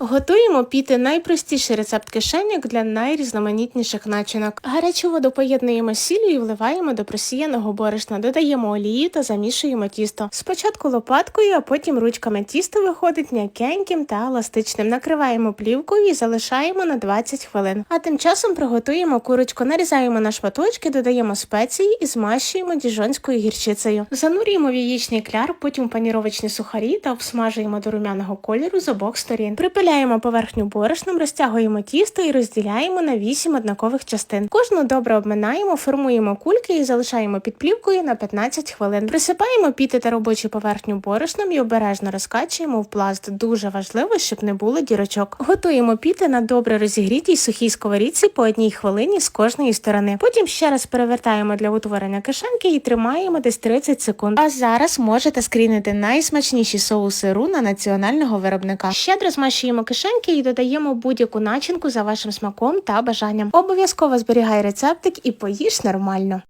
Готуємо піти найпростіший рецепт кишеньок для найрізноманітніших начинок. Гарячу воду поєднуємо з сіллю і вливаємо до просіяного борошна, додаємо олію та замішуємо тісто. Спочатку лопаткою, а потім ручками тісто виходить м'якеньким та еластичним. Накриваємо плівкою і залишаємо на 20 хвилин. А тим часом приготуємо курочку, нарізаємо на шматочки, додаємо спеції і змащуємо діжонською гірчицею. Занурюємо в яєчний кляр, потім паніровочні сухарі та обсмажуємо до румяного кольору з обох сторін. Припиляємо поверхню борошном, розтягуємо тісто і розділяємо на 8 однакових частин. Кожну добре обминаємо, формуємо кульки і залишаємо під плівкою на 15 хвилин. Присипаємо піти та робочу поверхню борошном і обережно розкачуємо в пласт. Дуже важливо, щоб не було дірочок. Готуємо піти на добре розігрітій сухій сковорідці по одній хвилині з кожної сторони. Потім ще раз перевертаємо для утворення кишеньки і тримаємо десь 30 секунд. А зараз можете скрінити найсмачніші соуси руна національного виробника. Щедро змащуємо кишеньки і додаємо будь-яку начинку за вашим смаком та бажанням. Обов'язково зберігай рецептик і поїж нормально.